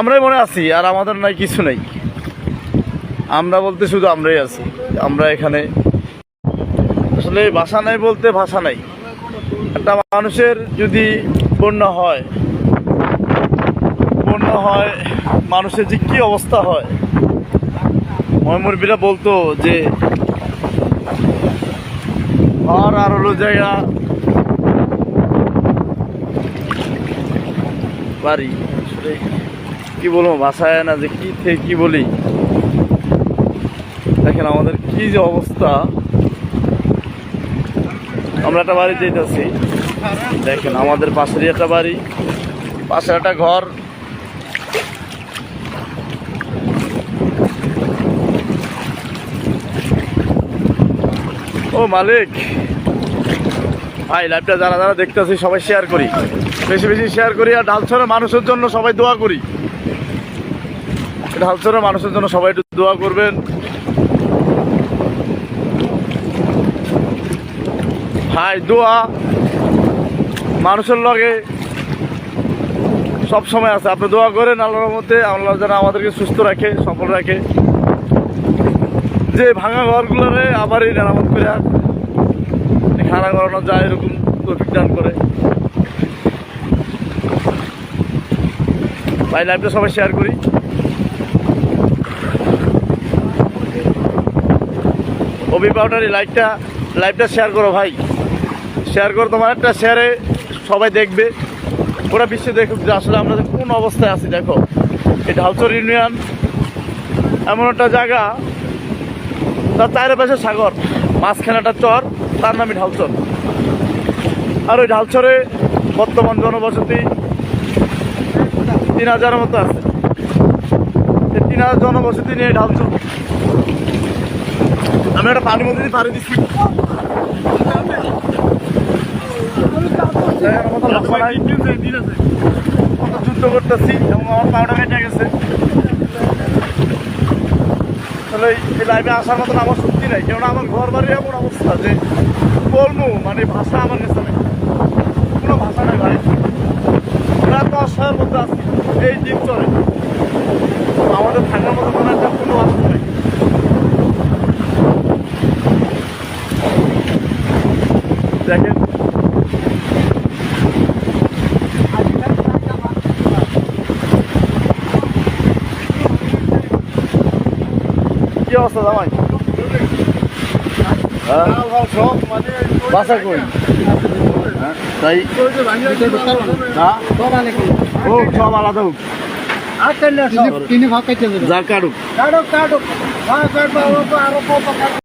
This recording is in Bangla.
আমরাই মনে আছি, আর আমাদের নাই, কিছু নেই। আমরা বলতে শুধু আমরাই আছি, আমরা এখানে। আসলে ভাষা নাই বলতে ভাষা নাই। একটা মানুষের যদি বন্যা হয় বন্যা হয়, মানুষের যে কী অবস্থা হয়? ময়মুরবিরা বলতো যে ঘর আর হলো জায়গা, বাড়ি। কি বলব ভাষায় না যে কি থেকে কি বলি। দেখেন আমাদের কি যে অবস্থা। আমরা একটা বাড়ি যেতেছি। দেখেন আমাদের পাশেরই একটা বাড়ি, পাশে একটা ঘর। ও মালিক। ভাই লাইভটা যারা যারা দেখতেছি, সবাই শেয়ার করি। বেশি বেশি শেয়ার করি আর ঢালছড়ের মানুষের জন্য সবাই দোয়া করি। ঢালছড়ের মানুষের জন্য সবাই একটু দোয়া করবেন। ভাই, দোয়া মানুষের লগে সব সময় আছে। আপনি দোয়া করেন আল্লাহর মধ্যে আল্লাহ যেন আমাদেরকে সুস্থ রাখে সফল রাখে। যে ভাঙা ঘরগুলোরে আবারই মেরামত করে খাড়া করানো যায় এরকম তৌফিক দান করে। ভাই লাইভটা সবাই শেয়ার করি। অভি পাউডারি লাইভটা লাইভটা শেয়ার করো ভাই। শেয়ার করো, তোমার একটা শেয়ারে সবাই দেখবে। ওরা বিশ্বে দেখুক যে আসলে আমরা কোন অবস্থায় আছি, দেখো। এই ঢালচর ইউনিয়ন, এমন একটা জায়গা। তার চারিপাশে সাগর মাঝখানে একটা চর, তার নামই ঢালচর আর ওই ঢালচরে বর্তমান জনবসতি তিন হাজারের মতো আছে। তিন হাজার জনবসতি নিয়ে ঢালচর আমি একটা পানির মধ্যে পাড়ি দিচ্ছি যুদ্ধ করতেছি এবং আমার পাউডার কেটে গেছে। আসলে এই লাইভে আসার মতন আমার সত্যি নাই। কেননা আমার ঘর বাড়ি এমন অবস্থা যে বলব মানে ভাষা আমার কাছে নেই কোনো ভাষা নেই ভাই আমরা তো অসহায়ের মধ্যে আছি এই দিন চলে আমাদের থাকার মতো কোনো একটা কোনো ভাষা নেই দেখেন। কি অবস্থা জামাই? হ্যাঁ। বাসা কই? তাই? ও সব আলাদা হোক। তিনি ভাগ খাইতে যা কাটুক।